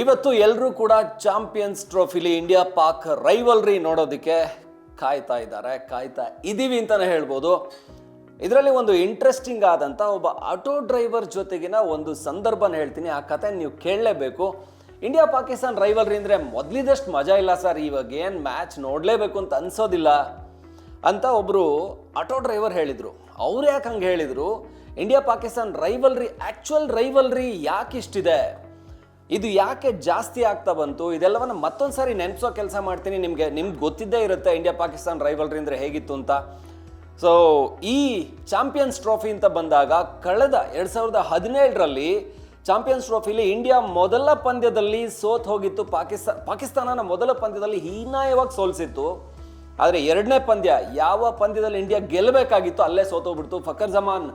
ಇವತ್ತು ಎಲ್ಲರೂ ಕೂಡ ಚಾಂಪಿಯನ್ಸ್ ಟ್ರೋಫಿಲಿ ಇಂಡಿಯಾ ಪಾಕ್ ರೈವಲ್ರಿ ನೋಡೋದಕ್ಕೆ ಕಾಯ್ತಾ ಇದ್ದಾರೆ, ಕಾಯ್ತಾ ಇದ್ದೀವಿ ಅಂತಲೇ ಹೇಳ್ಬೋದು. ಇದರಲ್ಲಿ ಒಂದು ಇಂಟ್ರೆಸ್ಟಿಂಗ್ ಆದಂಥ ಒಬ್ಬ ಆಟೋ ಡ್ರೈವರ್ ಜೊತೆಗಿನ ಒಂದು ಸಂದರ್ಭನ ಹೇಳ್ತೀನಿ. ಆ ಕತೆ ನೀವು ಕೇಳಲೇಬೇಕು. ಇಂಡಿಯಾ ಪಾಕಿಸ್ತಾನ್ ರೈವಲ್ರಿ ಅಂದರೆ ಮೊದಲಿದಷ್ಟು ಮಜಾ ಇಲ್ಲ ಸರ್, ಇವಾಗ ಏನು ಮ್ಯಾಚ್ ನೋಡಲೇಬೇಕು ಅಂತ ಅನ್ಸೋದಿಲ್ಲ ಅಂತ ಒಬ್ಬರು ಆಟೋ ಡ್ರೈವರ್ ಹೇಳಿದರು. ಅವ್ರು ಯಾಕೆ ಹಂಗೆ ಹೇಳಿದರು? India Pakistan rivalry actual rivalry ಯಾಕೆ ಇಷ್ಟಿದೆ? ಇದು ಯಾಕೆ ಜಾಸ್ತಿ ಆಗ್ತಾ ಬಂತು? ಇದೆಲ್ಲವನ್ನ ಮತ್ತೊಂದು ಸಾರಿ ನೆನೆಸೋ ಕೆಲಸ ಮಾಡ್ತೀನಿ. ನಿಮಗೆ, ನಿಮ್ಗೆ ಗೊತ್ತಿದ್ದೇ ಇರುತ್ತೆ ಇಂಡಿಯಾ ಪಾಕಿಸ್ತಾನ್ ರೈವಲ್ರಿ ಅಂದರೆ ಹೇಗಿತ್ತು ಅಂತ. ಸೊ ಈ ಚಾಂಪಿಯನ್ಸ್ ಟ್ರೋಫಿ ಅಂತ ಬಂದಾಗ ಕಳೆದ ಎರಡು ಸಾವಿರದ ಹದಿನೇಳರಲ್ಲಿ ಚಾಂಪಿಯನ್ಸ್ ಟ್ರೋಫಿಲಿ ಇಂಡಿಯಾ ಮೊದಲ ಪಂದ್ಯದಲ್ಲಿ ಸೋತ್ ಹೋಗಿತ್ತು. ಪಾಕಿಸ್ತಾನ ಪಾಕಿಸ್ತಾನನ ಮೊದಲ ಪಂದ್ಯದಲ್ಲಿ ಹೀನಾಯವಾಗಿ ಸೋಲಿಸಿತ್ತು. ಆದರೆ ಎರಡನೇ ಪಂದ್ಯ ಯಾವ ಪಂದ್ಯದಲ್ಲಿ ಇಂಡಿಯಾ ಗೆಲ್ಲಬೇಕಾಗಿತ್ತು, ಅಲ್ಲೇ ಸೋತೋಗ್ಬಿಡ್ತು. ಫಕರ್ ಜಮಾನ್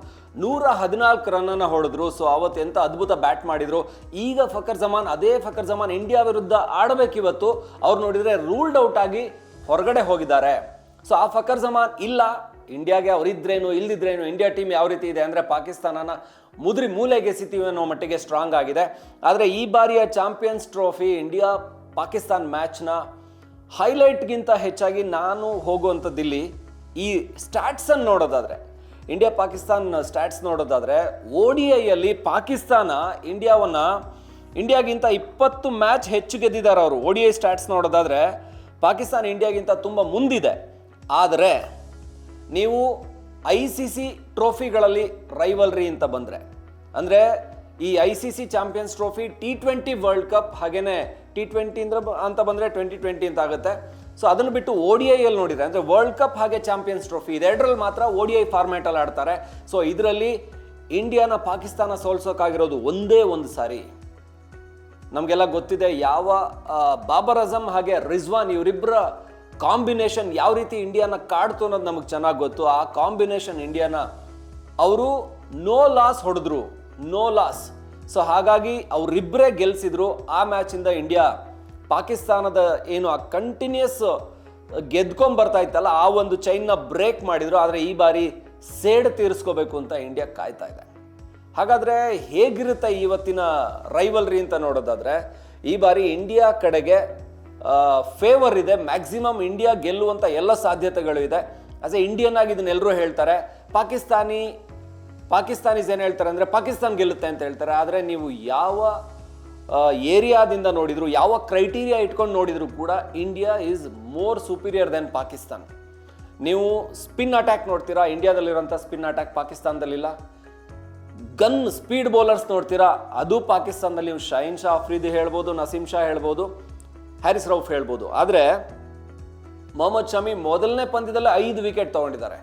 ನೂರ ಹದಿನಾಲ್ಕು ರನ್ನನ್ನು ಹೊಡೆದ್ರು. ಸೊ ಅವತ್ತು ಎಂಥ ಅದ್ಭುತ ಬ್ಯಾಟ್ ಮಾಡಿದ್ರು. ಈಗ ಫಕರ್ ಜಮಾನ್, ಅದೇ ಫಕರ್ ಜಮಾನ್ ಇಂಡಿಯಾ ವಿರುದ್ಧ ಆಡಬೇಕಿವತ್ತು. ಅವ್ರು ನೋಡಿದರೆ ರೂಲ್ಡ್ ಔಟ್ ಆಗಿ ಹೊರಗಡೆ ಹೋಗಿದ್ದಾರೆ. ಸೊ ಆ ಫಕರ್ ಜಮಾನ್ ಇಲ್ಲ. ಇಂಡಿಯಾಗೆ ಅವರಿದ್ರೇನು, ಇಲ್ದಿದ್ರೇನು, ಇಂಡಿಯಾ ಟೀಮ್ ಯಾವ ರೀತಿ ಇದೆ ಅಂದರೆ ಪಾಕಿಸ್ತಾನನ ಮುದ್ರಿ ಮೂಲೆಗೆ ಎಸಿತೀವಿ ಅನ್ನೋ ಮಟ್ಟಿಗೆ ಸ್ಟ್ರಾಂಗ್ ಆಗಿದೆ. ಆದರೆ ಈ ಬಾರಿಯ ಚಾಂಪಿಯನ್ಸ್ ಟ್ರೋಫಿ ಇಂಡಿಯಾ ಪಾಕಿಸ್ತಾನ್ ಮ್ಯಾಚ್ನ ಹೈಲೈಟ್ಗಿಂತ ಹೆಚ್ಚಾಗಿ ನಾನು ಹೋಗುವಂಥದ್ದಿಲ್ಲಿ ಈ ಸ್ಟ್ಯಾಟ್ಸನ್ನು ನೋಡೋದಾದರೆ, ಇಂಡಿಯಾ ಪಾಕಿಸ್ತಾನ್ ಸ್ಟ್ಯಾಟ್ಸ್ ನೋಡೋದಾದರೆ, ಓ ಡಿ ಐಯಲ್ಲಿ ಪಾಕಿಸ್ತಾನ ಇಂಡಿಯಾವನ್ನು, ಇಂಡಿಯಾಗಿಂತ ಇಪ್ಪತ್ತು ಮ್ಯಾಚ್ ಹೆಚ್ಚು ಗೆದ್ದಿದ್ದಾರೆ ಅವರು. ಓ ಡಿ ಐ ಸ್ಟ್ಯಾಟ್ಸ್ ನೋಡೋದಾದರೆ, ಪಾಕಿಸ್ತಾನ ಇಂಡಿಯಾಗಿಂತ ತುಂಬ ಮುಂದಿದೆ. ಆದರೆ, ನೀವು ಐ ಸಿ ಸಿ ಟ್ರೋಫಿಗಳಲ್ಲಿ ರೈವಲ್ರಿ ಅಂತ ಬಂದರೆ, ಅಂದರೆ ಈ I C C champions trophy T twenty world cup ಹಾಗೇನೆ ಟಿ ಟ್ವೆಂಟಿ ಅಂದ್ರೆ ಅಂತ ಬಂದರೆ ಟ್ವೆಂಟಿ ಟ್ವೆಂಟಿ ಅಂತ ಆಗುತ್ತೆ. ಸೊ ಅದನ್ನು ಬಿಟ್ಟು ಓ ಡಿ ಐಯಲ್ಲಿ ನೋಡಿದರೆ, ಅಂದರೆ ವರ್ಲ್ಡ್ ಕಪ್ ಹಾಗೆ ಚಾಂಪಿಯನ್ಸ್ ಟ್ರೋಫಿ ಇದೆರಡರಲ್ಲಿ ಮಾತ್ರ ಓ ಡಿ ಐ ಫಾರ್ಮ್ಯಾಟಲ್ಲಿ ಆಡ್ತಾರೆ. ಸೊ ಇದರಲ್ಲಿ ಇಂಡಿಯಾನ ಪಾಕಿಸ್ತಾನ ಸೋಲ್ಸೋಕ್ಕಾಗಿರೋದು ಒಂದೇ ಒಂದು ಸಾರಿ. ನಮಗೆಲ್ಲ ಗೊತ್ತಿದೆ ಯಾವ ಬಾಬರ್ ಅಜಮ್ ಹಾಗೆ ರಿಜ್ವಾನ್ ಇವರಿಬ್ಬರ ಕಾಂಬಿನೇಷನ್ ಯಾವ ರೀತಿ ಇಂಡಿಯಾನ ಕಾಡ್ತು ಅನ್ನೋದು ನಮಗೆ ಚೆನ್ನಾಗಿ ಗೊತ್ತು. ಆ ಕಾಂಬಿನೇಷನ್ ಇಂಡಿಯಾನ ಅವರು ನೋ ಲಾಸ್ ಹೊಡೆದ್ರು. ನೋ ಲಾಸ್ ಸೊ ಹಾಗಾಗಿ ಅವರಿಬ್ಬರೇ ಗೆಲ್ಸಿದ್ರು ಆ ಮ್ಯಾಚಿಂದ ಇಂಡಿಯಾ ಪಾಕಿಸ್ತಾನದ ಏನು ಆ ಕಂಟಿನ್ಯೂಸ್ ಗೆದ್ಕೊಂಬರ್ತಾ ಇತ್ತಲ್ಲ, ಆ ಒಂದು ಚೈನ್ನ ಬ್ರೇಕ್ ಮಾಡಿದ್ರು. ಆದರೆ ಈ ಬಾರಿ ಸೇಡ್ ತೀರಿಸ್ಕೋಬೇಕು ಅಂತ ಇಂಡಿಯಾ ಕಾಯ್ತಾ ಇದೆ. ಹಾಗಾದ್ರೆ ಹೇಗಿರುತ್ತೆ ಇವತ್ತಿನ ರೈವಲ್ರಿ ಅಂತ ನೋಡೋದಾದ್ರೆ, ಈ ಬಾರಿ ಇಂಡಿಯಾ ಕಡೆಗೆ ಫೇವರ್ ಇದೆ. ಮ್ಯಾಕ್ಸಿಮಮ್ ಇಂಡಿಯಾ ಗೆಲ್ಲುವಂತ ಎಲ್ಲ ಸಾಧ್ಯತೆಗಳು ಇದೆ. ಆಸ್ ಎ ಇಂಡಿಯನ್ ಆಗಿ ಇದನ್ನೆಲ್ಲರೂ ಹೇಳ್ತಾರೆ, ಪಾಕಿಸ್ತಾನಿ ಪಾಕಿಸ್ತಾನೀಸ್ ಏನು ಹೇಳ್ತಾರೆ ಅಂದರೆ ಪಾಕಿಸ್ತಾನ ಗೆಲ್ಲುತ್ತೆ ಅಂತ ಹೇಳ್ತಾರೆ. ಆದರೆ ನೀವು ಯಾವ ಏರಿಯಾದಿಂದ ನೋಡಿದ್ರು, ಯಾವ ಕ್ರೈಟೀರಿಯಾ ಇಟ್ಕೊಂಡು ನೋಡಿದ್ರು ಕೂಡ India is more superior than Pakistan. ನೀವು ಸ್ಪಿನ್ ಅಟ್ಯಾಕ್ ನೋಡ್ತೀರಾ ಇಂಡಿಯಾದಲ್ಲಿರೋಂಥ ಸ್ಪಿನ್ ಅಟ್ಯಾಕ್ ಪಾಕಿಸ್ತಾನದಲ್ಲಿಲ್ಲ. ಗನ್ ಸ್ಪೀಡ್ ಬೌಲರ್ಸ್ ನೋಡ್ತೀರಾ, ಅದು ಪಾಕಿಸ್ತಾನದಲ್ಲಿ ನೀವು ಶೈನ್ ಶಾ ಅಫ್ರೀದಿ ಹೇಳ್ಬೋದು, ನಸೀಮ್ ಶಾ ಹೇಳ್ಬೋದು ಹ್ಯಾರಿಸ್ ರೌಫ್ ಹೇಳ್ಬೋದು. ಆದರೆ ಮೊಹಮ್ಮದ್ ಶಮಿ ಮೊದಲನೇ ಪಂದ್ಯದಲ್ಲಿ ಐದು ವಿಕೆಟ್ ತಗೊಂಡಿದ್ದಾರೆ.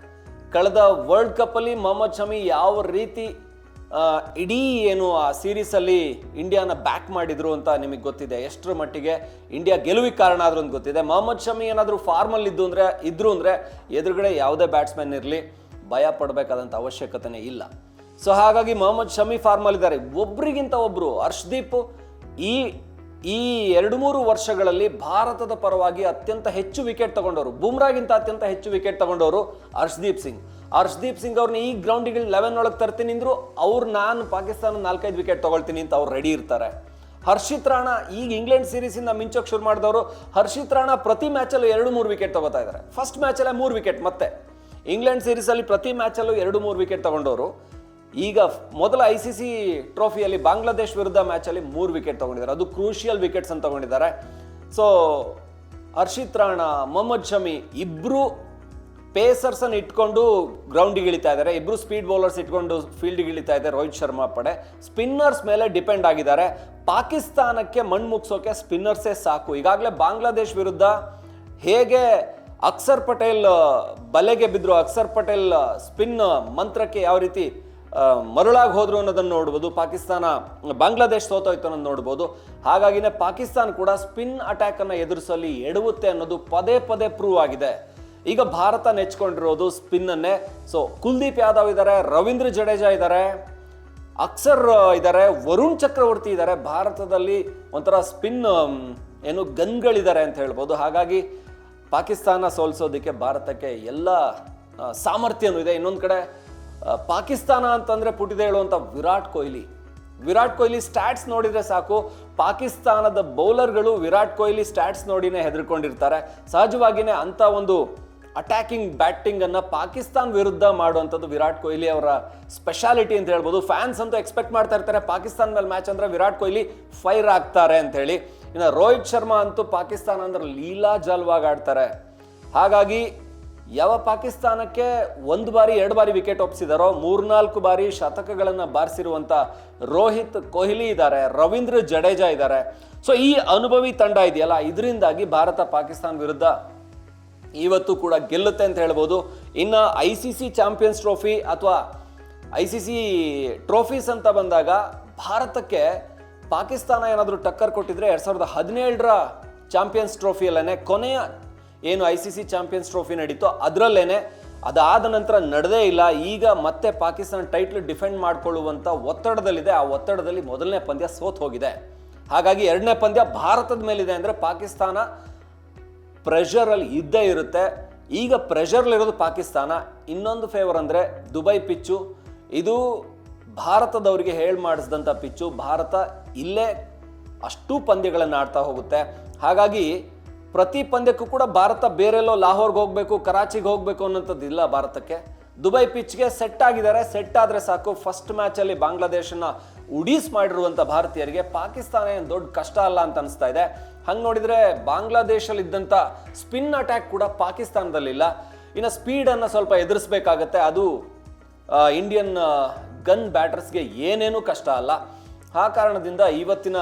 ಕಳೆದ ವರ್ಲ್ಡ್ ಕಪ್ಪಲ್ಲಿ ಮೊಹಮ್ಮದ್ ಶಮಿ ಯಾವ ರೀತಿ ಇಡೀ ಏನು ಆ ಸೀರೀಸಲ್ಲಿ ಇಂಡಿಯಾನ ಬ್ಯಾಕ್ ಮಾಡಿದ್ರು ಅಂತ ನಿಮಗೆ ಗೊತ್ತಿದೆ? ಎಷ್ಟರ ಮಟ್ಟಿಗೆ ಇಂಡಿಯಾ ಗೆಲುವಿಗೆ ಕಾರಣ ಆದ್ರು ಅಂತ ಗೊತ್ತಿದೆ. ಮೊಹಮ್ಮದ್ ಶಮಿ ಏನಾದರೂ ಫಾರ್ಮಲ್ಲಿ ಇದ್ದು ಅಂದರೆ, ಇದ್ರು ಅಂದರೆ ಎದುರುಗಡೆ ಯಾವುದೇ ಬ್ಯಾಟ್ಸ್ಮನ್ ಇರಲಿ, ಭಯ ಪಡಬೇಕಾದಂಥ ಅವಶ್ಯಕತೆನೇ ಇಲ್ಲ. ಸೊ ಹಾಗಾಗಿ ಮೊಹಮ್ಮದ್ ಶಮಿ ಫಾರ್ಮಲ್ಲಿದ್ದಾರೆ ಒಬ್ರಿಗಿಂತ ಒಬ್ಬರು ಹರ್ಷದೀಪ್ ಈ ಈ ಎರಡು ಮೂರು ವರ್ಷಗಳಲ್ಲಿ ಭಾರತದ ಪರವಾಗಿ ಅತ್ಯಂತ ಹೆಚ್ಚು ವಿಕೆಟ್ ತಗೊಂಡವರು, ಬುಮ್ರಾಗಿಂತ ಅತ್ಯಂತ ಹೆಚ್ಚು ವಿಕೆಟ್ ತಗೊಂಡವರು ಹರ್ಷದೀಪ್ ಸಿಂಗ್. ಹರ್ಷದೀಪ್ ಸಿಂಗ್ ಅವ್ರನ್ನ ಈ ಗ್ರೌಂಡಿಗೆ ಲೆವೆನ್ ಒಳಗೆ ತರ್ತೀನಿ ಅಂದ್ರು ಅವ್ರು ನಾನು ಪಾಕಿಸ್ತಾನ ನಾಲ್ಕೈದು ವಿಕೆಟ್ ತಗೊಳ್ತೀನಿ ಅಂತ ಅವ್ರು ರೆಡಿ ಇರ್ತಾರೆ. ಹರ್ಷಿತ್ ರಾಣಾ ಈಗ ಇಂಗ್ಲೆಂಡ್ ಸೀರೀಸಿಂದ ಮಿಂಚೋಕೆ ಶುರು ಮಾಡಿದವರು. ಹರ್ಷಿತ್ ರಾಣಾ ಪ್ರತಿ ಮ್ಯಾಚಲ್ಲೂ ಎರಡು ಮೂರು ವಿಕೆಟ್ ತಗೋತಾ ಇದ್ದಾರೆ ಫಸ್ಟ್ ಮ್ಯಾಚಲ್ಲೇ ಮೂರು ವಿಕೆಟ್ ಮತ್ತೆ. ಇಂಗ್ಲೆಂಡ್ ಸೀರೀಸಲ್ಲಿ ಪ್ರತಿ ಮ್ಯಾಚಲ್ಲೂ ಎರಡು ಮೂರು ವಿಕೆಟ್ ತಗೊಂಡವರು. ಈಗ ಮೊದಲ ಐ ಸಿ ಸಿ ಟ್ರೋಫಿಯಲ್ಲಿ ಬಾಂಗ್ಲಾದೇಶ್ ವಿರುದ್ಧ ಮ್ಯಾಚಲ್ಲಿ ಮೂರು ವಿಕೆಟ್ ತೊಗೊಂಡಿದ್ದಾರೆ. ಅದು ಕ್ರೂಷಿಯಲ್ ವಿಕೆಟ್ಸ್ ಅಂತ ತಗೊಂಡಿದ್ದಾರೆ. ಸೊ ಹರ್ಷಿತ್ ರಾಣ, ಮೊಹಮ್ಮದ್ ಶಮಿ ಇಬ್ಬರು ಪೇಸರ್ಸನ್ನು ಇಟ್ಕೊಂಡು ಗ್ರೌಂಡಿಗೆ ಇಳಿತಾ ಇದ್ದಾರೆ. ಇಬ್ಬರು ಸ್ಪೀಡ್ ಬೌಲರ್ಸ್ ಇಟ್ಕೊಂಡು ಫೀಲ್ಡಿಗೆ ಇಳಿತಾ ಇದೆ ರೋಹಿತ್ ಶರ್ಮಾ ಪಡೆ. ಸ್ಪಿನ್ನರ್ಸ್ ಮೇಲೆ ಡಿಪೆಂಡ್ ಆಗಿದ್ದಾರೆ. ಪಾಕಿಸ್ತಾನಕ್ಕೆ ಮಣ್ಣು ಮುಗಿಸೋಕೆ ಸ್ಪಿನ್ನರ್ಸೇ ಸಾಕು. ಈಗಾಗಲೇ ಬಾಂಗ್ಲಾದೇಶ್ ವಿರುದ್ಧ ಹೇಗೆ ಅಕ್ಸರ್ ಪಟೇಲ್ ಬಲೆಗೆ ಬಿದ್ದರು ಅಕ್ಸರ್ ಪಟೇಲ್ ಸ್ಪಿನ್ ಮಂತ್ರಕ್ಕೆ ಯಾವ ರೀತಿ ಮರುಳಾಗಿ ಹೋದ್ರು ಅನ್ನೋದನ್ನು ನೋಡ್ಬೋದು. ಪಾಕಿಸ್ತಾನ, ಬಾಂಗ್ಲಾದೇಶ್ ಸೋತೋಯ್ತು ಅನ್ನೋದು ನೋಡ್ಬೋದು. ಹಾಗಾಗಿನೇ ಪಾಕಿಸ್ತಾನ ಕೂಡ ಸ್ಪಿನ್ ಅಟ್ಯಾಕ್ ಅನ್ನ ಎದುರಿಸಲಿ ಎಡವುತ್ತೆ ಅನ್ನೋದು ಪದೇ ಪದೇ ಪ್ರೂವ್ ಆಗಿದೆ. ಈಗ ಭಾರತ ನೆಚ್ಕೊಂಡಿರೋದು ಸ್ಪಿನ್ ಅನ್ನೇ. ಸೊ ಕುಲ್ದೀಪ್ ಯಾದವ್ ಇದ್ದಾರೆ ರವೀಂದ್ರ ಜಡೇಜಾ ಇದ್ದಾರೆ ಅಕ್ಸರ್ ಇದ್ದಾರೆ ವರುಣ್ ಚಕ್ರವರ್ತಿ ಇದ್ದಾರೆ ಭಾರತದಲ್ಲಿ ಒಂಥರ ಸ್ಪಿನ್ ಏನು ಗನ್ಗಳಿದ್ದಾರೆ ಅಂತ ಹೇಳ್ಬೋದು. ಹಾಗಾಗಿ ಪಾಕಿಸ್ತಾನ ಸೋಲಿಸೋದಕ್ಕೆ ಭಾರತಕ್ಕೆ ಎಲ್ಲ ಸಾಮರ್ಥ್ಯನೂ ಇದೆ. ಇನ್ನೊಂದು ಕಡೆ ಪಾಕಿಸ್ತಾನ ಅಂತಂದ್ರೆ ಪುಟಿದೆ ಹೇಳುವಂಥ ವಿರಾಟ್ ಕೊಹ್ಲಿ. ವಿರಾಟ್ ಕೊಹ್ಲಿ ಸ್ಟ್ಯಾಟ್ಸ್ ನೋಡಿದ್ರೆ ಸಾಕು. ಪಾಕಿಸ್ತಾನದ ಬೌಲರ್ಗಳು ವಿರಾಟ್ ಕೊಹ್ಲಿ ಸ್ಟ್ಯಾಟ್ಸ್ ನೋಡಿನೇ ಹೆದರ್ಕೊಂಡಿರ್ತಾರೆ. ಸಹಜವಾಗಿಯೇ ಅಂತ ಒಂದು ಅಟ್ಯಾಕಿಂಗ್ ಬ್ಯಾಟಿಂಗ್ ಅನ್ನ ಪಾಕಿಸ್ತಾನ್ ವಿರುದ್ಧ ಮಾಡುವಂಥದ್ದು ವಿರಾಟ್ ಕೊಹ್ಲಿ ಅವರ ಸ್ಪೆಷಾಲಿಟಿ ಅಂತ ಹೇಳ್ಬೋದು. ಫ್ಯಾನ್ಸ್ ಅಂತೂ ಎಕ್ಸ್ಪೆಕ್ಟ್ ಮಾಡ್ತಾ ಇರ್ತಾರೆ. ಪಾಕಿಸ್ತಾನ ಮೇಲೆ ಮ್ಯಾಚ್ ಅಂದ್ರೆ ವಿರಾಟ್ ಕೊಹ್ಲಿ ಫೈರ್ ಆಗ್ತಾರೆ ಅಂತ ಹೇಳಿ. ಇನ್ನು ರೋಹಿತ್ ಶರ್ಮಾ ಅಂತೂ ಪಾಕಿಸ್ತಾನ ಅಂದ್ರೆ ಲೀಲಾ ಜಲ್ವಾಗಿ ಆಡ್ತಾರೆ. ಹಾಗಾಗಿ ಯಾವ ಪಾಕಿಸ್ತಾನಕ್ಕೆ ಒಂದು ಬಾರಿ, ಎರಡು ಬಾರಿ ವಿಕೆಟ್ ಒಪ್ಸಿದಾರೋ ಮೂರ್ನಾಲ್ಕು ಬಾರಿ ಶತಕಗಳನ್ನು ಬಾರಿಸಿರುವಂಥ ರೋಹಿತ್ ಕೊಹ್ಲಿ ಇದ್ದಾರೆ, ರವೀಂದ್ರ ಜಡೇಜಾ ಇದ್ದಾರೆ. ಸೊ ಈ ಅನುಭವಿ ತಂಡ ಇದೆಯಲ್ಲ, ಇದರಿಂದಾಗಿ ಭಾರತ ಪಾಕಿಸ್ತಾನ ವಿರುದ್ಧ ಇವತ್ತು ಕೂಡ ಗೆಲ್ಲುತ್ತೆ ಅಂತ ಹೇಳ್ಬೋದು. ಇನ್ನು I C C champions trophy ಅಥವಾ ಐ ಸಿ ಸಿ ಟ್ರೋಫೀಸ್ ಅಂತ ಬಂದಾಗ ಭಾರತಕ್ಕೆ ಪಾಕಿಸ್ತಾನ ಏನಾದರೂ ಟಕ್ಕರ್ ಕೊಟ್ಟಿದ್ರೆ ಎರಡು ಸಾವಿರದ ಹದಿನೇಳರ ಚಾಂಪಿಯನ್ಸ್ ಟ್ರೋಫಿಯಲ್ಲೇ ಕೊನೆಯ ಏನು I C C champions trophy ನಡೀತೋ ಅದರಲ್ಲೇನೆ ಅದಾದ ನಂತರ ನಡೆದೇ ಇಲ್ಲ. ಈಗ ಮತ್ತೆ ಪಾಕಿಸ್ತಾನ ಟೈಟ್ಲ್ ಡಿಫೆಂಡ್ ಮಾಡಿಕೊಳ್ಳುವಂಥ ಒತ್ತಡದಲ್ಲಿದೆ. ಆ ಒತ್ತಡದಲ್ಲಿ ಮೊದಲನೇ ಪಂದ್ಯ ಸೋತ್ ಹೋಗಿದೆ. ಹಾಗಾಗಿ ಎರಡನೇ ಪಂದ್ಯ ಭಾರತದ ಮೇಲಿದೆ ಅಂದರೆ ಪಾಕಿಸ್ತಾನ ಪ್ರೆಷರಲ್ಲಿ ಇದ್ದೇ ಇರುತ್ತೆ. ಈಗ ಪ್ರೆಷರ್ಲಿರೋದು ಪಾಕಿಸ್ತಾನ. ಇನ್ನೊಂದು ಫೇವರ್ ಅಂದರೆ ದುಬೈ ಪಿಚ್ಚು. ಇದು ಭಾರತದವರಿಗೆ ಹೇಳಿ ಮಾಡಿಸಿದಂಥ ಪಿಚ್ಚು. ಭಾರತ ಇಲ್ಲೇ ಅಷ್ಟು ಪಂದ್ಯಗಳನ್ನು ಆಡ್ತಾ ಹೋಗುತ್ತೆ. ಹಾಗಾಗಿ ಪ್ರತಿ ಪಂದ್ಯಕ್ಕೂ ಕೂಡ ಭಾರತ ಬೇರೆಲ್ಲೋ ಲಾಹೋರ್ಗೆ ಹೋಗಬೇಕು, ಕರಾಚಿಗೆ ಹೋಗಬೇಕು ಅನ್ನೋಂಥದ್ದು ಇಲ್ಲ ಭಾರತಕ್ಕೆ. ದುಬೈ ಪಿಚ್ಗೆ ಸೆಟ್ ಆಗಿದ್ದಾರೆ ಸೆಟ್ ಆದರೆ ಸಾಕು. ಫಸ್ಟ್ ಮ್ಯಾಚಲ್ಲಿ ಬಾಂಗ್ಲಾದೇಶನ ಉಡೀಸ್ ಮಾಡಿರುವಂಥ ಭಾರತೀಯರಿಗೆ ಪಾಕಿಸ್ತಾನ ಏನು ದೊಡ್ಡ ಕಷ್ಟ ಅಲ್ಲ ಅಂತ ಅನಿಸ್ತಾ ಇದೆ. ಹಂಗೆ ನೋಡಿದರೆ ಬಾಂಗ್ಲಾದೇಶಲ್ಲಿ ಇದ್ದಂಥ ಸ್ಪಿನ್ ಅಟ್ಯಾಕ್ ಕೂಡ ಪಾಕಿಸ್ತಾನದಲ್ಲಿಲ್ಲ ಇನ್ನು ಸ್ಪೀಡನ್ನು ಸ್ವಲ್ಪ ಎದುರಿಸ್ಬೇಕಾಗತ್ತೆ. ಅದು ಇಂಡಿಯನ್ ಗನ್ ಬ್ಯಾಟರ್ಸ್ಗೆ ಏನೇನೂ ಕಷ್ಟ ಅಲ್ಲ. ಆ ಕಾರಣದಿಂದ ಇವತ್ತಿನ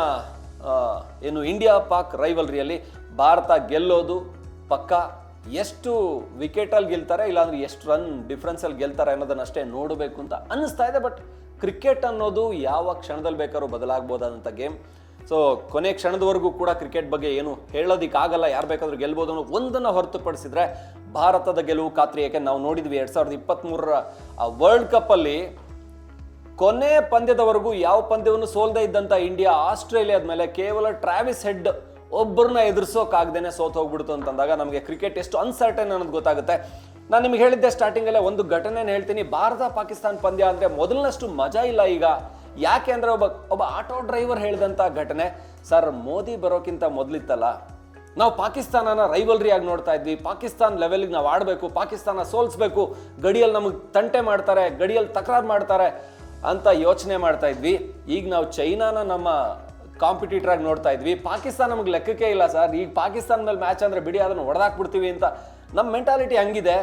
ಏನು ಇಂಡಿಯಾ ಪಾಕ್ ರೈವಲ್ರಿಯಲ್ಲಿ ಭಾರತ ಗೆಲ್ಲೋದು ಪಕ್ಕ ಎಷ್ಟು ವಿಕೆಟಲ್ಲಿ ಗೆಲ್ತಾರೆ, ಇಲ್ಲಾಂದ್ರೆ ಎಷ್ಟು ರನ್ ಡಿಫ್ರೆನ್ಸಲ್ಲಿ ಗೆಲ್ತಾರೆ ಅನ್ನೋದನ್ನ ಅಷ್ಟೇ ನೋಡಬೇಕು ಅಂತ ಅನ್ನಿಸ್ತಾ ಇದೆ. ಬಟ್ ಕ್ರಿಕೆಟ್ ಅನ್ನೋದು ಯಾವ ಕ್ಷಣದಲ್ಲಿ ಬೇಕಾದ್ರೂ ಬದಲಾಗ್ಬೋದಾದಂಥ ಗೇಮ್ ಸೊ ಕೊನೆ ಕ್ಷಣದವರೆಗೂ ಕೂಡ ಕ್ರಿಕೆಟ್ ಬಗ್ಗೆ ಏನು ಹೇಳೋದಿಕ್ಕಾಗಲ್ಲ, ಯಾರು ಬೇಕಾದರೂ ಗೆಲ್ಬೋದು ಅನ್ನೋ ಒಂದನ್ನು ಹೊರತುಪಡಿಸಿದ್ರೆ ಭಾರತದ ಗೆಲುವು ಖಾತ್ರಿ. ಯಾಕೆ, ನಾವು ನೋಡಿದ್ವಿ ಎರಡು ಸಾವಿರದ ಇಪ್ಪತ್ತ್ಮೂರರ ವರ್ಲ್ಡ್ ಕಪ್ಪಲ್ಲಿ ಕೊನೆ ಪಂದ್ಯದವರೆಗೂ ಯಾವ ಪಂದ್ಯವನ್ನು ಸೋಲ್ದೇ ಇದ್ದಂಥ ಇಂಡಿಯಾ, ಆಸ್ಟ್ರೇಲಿಯಾದ ಮೇಲೆ ಕೇವಲ ಟ್ರಾವಿಸ್ ಹೆಡ್ ಒಬ್ಬರನ್ನ ಎದುರಿಸೋಕಾಗ್ದೇನೆ ಸೋತ್ ಹೋಗ್ಬಿಡ್ತು ಅಂತಂದಾಗ ನಮಗೆ ಕ್ರಿಕೆಟ್ ಎಷ್ಟು ಅನ್ಸರ್ಟನ್ ಅನ್ನೋದು ಗೊತ್ತಾಗುತ್ತೆ. ನಾನು ನಿಮ್ಗೆ ಹೇಳಿದ್ದೆ ಸ್ಟಾರ್ಟಿಂಗಲ್ಲೇ ಒಂದು ಘಟನೆನ ಹೇಳ್ತೀನಿ. ಭಾರತ ಪಾಕಿಸ್ತಾನ ಪಂದ್ಯ ಅಂದರೆ ಮೊದಲಿನಷ್ಟು ಮಜಾ ಇಲ್ಲ ಈಗ. ಯಾಕೆ ಅಂದರೆ ಒಬ್ಬ ಒಬ್ಬ ಆಟೋ ಡ್ರೈವರ್ ಹೇಳಿದಂಥ ಘಟನೆ. ಸರ್ ಮೋದಿ ಬರೋಕ್ಕಿಂತ ಮೊದಲಿತ್ತಲ್ಲ. ನಾವು ಪಾಕಿಸ್ತಾನನ ರೈವಲ್ರಿಯಾಗಿ ನೋಡ್ತಾ ಇದ್ವಿ. ಪಾಕಿಸ್ತಾನ ಲೆವೆಲ್ಗೆ ನಾವು ಆಡಬೇಕು, ಪಾಕಿಸ್ತಾನ ಸೋಲಿಸ್ಬೇಕು. ಗಡಿಯಲ್ಲಿ ನಮಗೆ ತಂಟೆ ಮಾಡ್ತಾರೆ ಗಡಿಯಲ್ಲಿ ತಕರಾರು ಮಾಡ್ತಾರೆ ಅಂತ ಯೋಚನೆ ಮಾಡ್ತಾ ಇದ್ವಿ. ಈಗ ನಾವು ಚೈನಾನ ನಮ್ಮ ಕಾಂಪಿಟೇಟರ್ ಆಗಿ ನೋಡ್ತಾ ಇದ್ವಿ. ಪಾಕಿಸ್ತಾನ ನಮ್ಗೆ ಲೆಕ್ಕಕ್ಕೆ ಇಲ್ಲ ಸರ್. ಈಗ ಪಾಕಿಸ್ತಾನ ಮೇಲೆ ಮ್ಯಾಚ್ ಅಂದ್ರೆ ಬಿಡಿ, ಅದನ್ನು ಹೊಡೆದಾಕ್ಬಿಡ್ತೀವಿ ಅಂತ. ನಮ್ಮ ಮೆಂಟಾಲಿಟಿ ಹಂಗಿದೆ.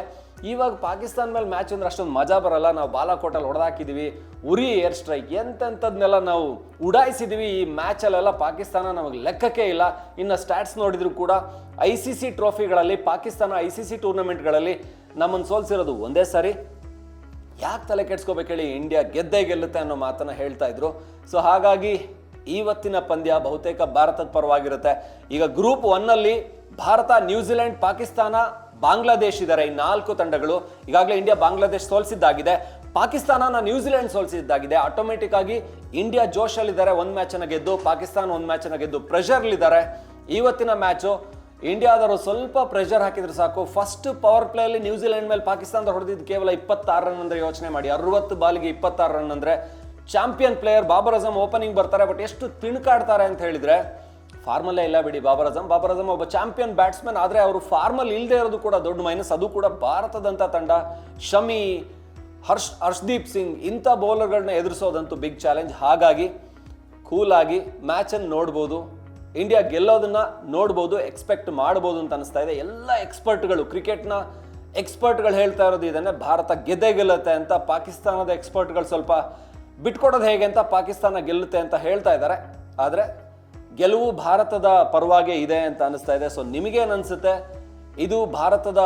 ಇವಾಗ ಪಾಕಿಸ್ತಾನ ಮೇಲೆ ಮ್ಯಾಚ್ ಅಂದ್ರೆ ಅಷ್ಟೊಂದು ಮಜಾ ಬರಲ್ಲ. ನಾವು ಬಾಲಾಕೋಟಲ್ಲಿ ಹೊಡೆದಾಕಿದೀವಿ. ಉರಿ ಏರ್ ಸ್ಟ್ರೈಕ್ ಎಂತೆಂಥದ್ನೆಲ್ಲ ನಾವು ಉಡಾಯಿಸಿದೀವಿ. ಈ ಮ್ಯಾಚಲ್ಲೆಲ್ಲ ಪಾಕಿಸ್ತಾನ ನಮಗೆ ಲೆಕ್ಕಕ್ಕೆ ಇಲ್ಲ. ಇನ್ನು ಸ್ಟ್ಯಾಟ್ಸ್ ನೋಡಿದ್ರು ಕೂಡ ಐ ಸಿ ಸಿ ಟ್ರೋಫಿಗಳಲ್ಲಿ ಪಾಕಿಸ್ತಾನ ಐ ಸಿ ಸಿ ಟೂರ್ನಮೆಂಟ್ಗಳಲ್ಲಿ ನಮ್ಮನ್ನು ಸೋಲ್ಸಿರೋದು ಒಂದೇ ಸಾರಿ. ಯಾಕೆ ತಲೆ ಕೆಡ್ಸ್ಕೋಬೇಕು ಹೇಳಿ ಇಂಡಿಯಾ ಗೆದ್ದೇ ಗೆಲ್ಲುತ್ತೆ ಅನ್ನೋ ಮಾತನ್ನು ಹೇಳ್ತಾ ಇದ್ರು. ಸೊ ಹಾಗಾಗಿ ಇವತ್ತಿನ ಪಂದ್ಯ ಬಹುತೇಕ ಭಾರತದ ಪರವಾಗಿರುತ್ತೆ. ಈಗ ಗ್ರೂಪ್ ಒನ್ನಲ್ಲಿ ಭಾರತ ನ್ಯೂಜಿಲೆಂಡ್ ಪಾಕಿಸ್ತಾನ, ಬಾಂಗ್ಲಾದೇಶ್ ಇದ್ದಾರೆ ಈ ನಾಲ್ಕು ತಂಡಗಳು ಈಗಾಗಲೇ ಇಂಡಿಯಾ ಬಾಂಗ್ಲಾದೇಶ್ ಸೋಲ್ಸಿದ್ದಾಗಿದೆ. ಪಾಕಿಸ್ತಾನನ ನ್ಯೂಜಿಲೆಂಡ್ ಸೋಲ್ಸಿದ್ದಾಗಿದೆ. ಆಟೋಮೆಟಿಕ್ ಆಗಿ ಇಂಡಿಯಾ ಜೋಶಲ್ಲಿದ್ದಾರೆ ಒಂದು ಮ್ಯಾಚನ್ನು ಗೆದ್ದು ಪಾಕಿಸ್ತಾನ ಒಂದು ಮ್ಯಾಚನ್ನು ಗೆದ್ದು ಪ್ರೆಷರ್ಲಿದ್ದಾರೆ ಇವತ್ತಿನ ಮ್ಯಾಚು ಇಂಡಿಯಾದವರು ಸ್ವಲ್ಪ ಪ್ರೆಷರ್ ಹಾಕಿದ್ರೆ ಸಾಕು. ಫಸ್ಟ್ ಪವರ್ ಪ್ಲೇ ಅಲ್ಲಿ ನ್ಯೂಜಿಲೆಂಡ್ ಮೇಲೆ ಪಾಕಿಸ್ತಾನದ ಹೊಡೆದಿದ್ದು ಕೇವಲ ಇಪ್ಪತ್ತಾರು ರನ್ ಅಂದ್ರೆ ಯೋಚನೆ ಮಾಡಿ. ಅರವತ್ತು ಬಾಲಿಗೆ ಇಪ್ಪತ್ತಾರು ರನ್ ಅಂದ್ರೆ champion player Babar Azam opening ಬರ್ತಾರೆ, ಬಟ್ ಎಷ್ಟು ತಿಣ್ಕಾಡ್ತಾರೆ ಅಂತ ಹೇಳಿದ್ರೆ, ಫಾರ್ಮಲ್ಲೇ ಇಲ್ಲ ಬಿಡಿ ಬಾಬರ್ ಅಜಮ್ ಬಾಬರ್ ಅಜಮ್ ಒಬ್ಬ ಚಾಂಪಿಯನ್ ಬ್ಯಾಟ್ಸ್ಮನ್, ಆದರೆ ಅವರು ಫಾರ್ಮಲ್ ಇಲ್ಲದೆ ಇರೋದು ಕೂಡ ದೊಡ್ಡ ಮೈನಸ್. ಅದು ಕೂಡ ಭಾರತದಂಥ ತಂಡ. ಶಮಿ, ಹರ್ಷ್, ಹರ್ಷ್ದೀಪ್ ಸಿಂಗ್, ಇಂಥ ಬೌಲರ್ಗಳನ್ನ ಎದುರಿಸೋದಂತೂ ಬಿಗ್ ಚಾಲೆಂಜ್ ಹಾಗಾಗಿ ಕೂಲಾಗಿ ಮ್ಯಾಚನ್ನು ನೋಡ್ಬೋದು. ಇಂಡಿಯಾ ಗೆಲ್ಲೋದನ್ನ ನೋಡ್ಬೋದು ಎಕ್ಸ್ಪೆಕ್ಟ್ ಮಾಡ್ಬೋದು ಅಂತ ಅನಿಸ್ತಾ ಇದೆ. ಎಲ್ಲ ಎಕ್ಸ್ಪರ್ಟ್ಗಳು ಕ್ರಿಕೆಟ್ನ ಎಕ್ಸ್ಪರ್ಟ್ಗಳು ಹೇಳ್ತಾ ಇರೋದು ಇದನ್ನೇ, ಭಾರತ ಗೆದ್ದೇ ಗೆಲ್ಲುತ್ತೆ ಅಂತ ಪಾಕಿಸ್ತಾನದ ಎಕ್ಸ್ಪರ್ಟ್ಗಳು ಸ್ವಲ್ಪ ಬಿಟ್ಕೊಡೋದು ಹೇಗೆ ಅಂತ ಪಾಕಿಸ್ತಾನ ಗೆಲ್ಲುತ್ತೆ ಅಂತ ಹೇಳ್ತಾ ಇದ್ದಾರೆ. ಆದರೆ ಗೆಲುವು ಭಾರತದ ಪರವಾಗೇ ಇದೆ ಅಂತ ಅನಿಸ್ತಾ ಇದೆ. ಸೊ ನಿಮಗೇನು ಅನಿಸುತ್ತೆ? ಇದು ಭಾರತದ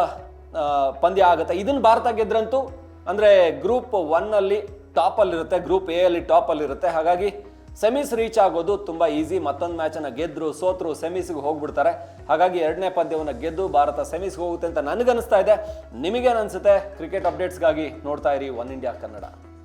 ಪಂದ್ಯ ಆಗುತ್ತೆ. ಇದನ್ನು ಭಾರತ ಗೆದ್ರಂತೂ ಅಂದರೆ ಗ್ರೂಪ್ ಒನ್ನಲ್ಲಿ ಟಾಪಲ್ಲಿರುತ್ತೆ ಗ್ರೂಪ್ ಎ ಅಲ್ಲಿ ಟಾಪಲ್ಲಿರುತ್ತೆ ಹಾಗಾಗಿ ಸೆಮೀಸ್ ರೀಚ್ ಆಗೋದು ತುಂಬ ಈಸಿ ಮತ್ತೊಂದು ಮ್ಯಾಚನ್ನು ಗೆದ್ರು, ಸೋತ್ರು ಸೆಮೀಸ್ಗೆ ಹೋಗ್ಬಿಡ್ತಾರೆ. ಹಾಗಾಗಿ ಎರಡನೇ ಪಂದ್ಯವನ್ನು ಗೆದ್ದು ಭಾರತ ಸೆಮೀಸ್ಗೆ ಹೋಗುತ್ತೆ ಅಂತ ನನಗನ್ನಿಸ್ತಾ ಇದೆ. ನಿಮಗೇನು ಅನಿಸುತ್ತೆ? ಕ್ರಿಕೆಟ್ ಅಪ್ಡೇಟ್ಸ್ಗಾಗಿ ನೋಡ್ತಾ ಇರಿ ಒನ್ ಇಂಡಿಯಾ ಕನ್ನಡ.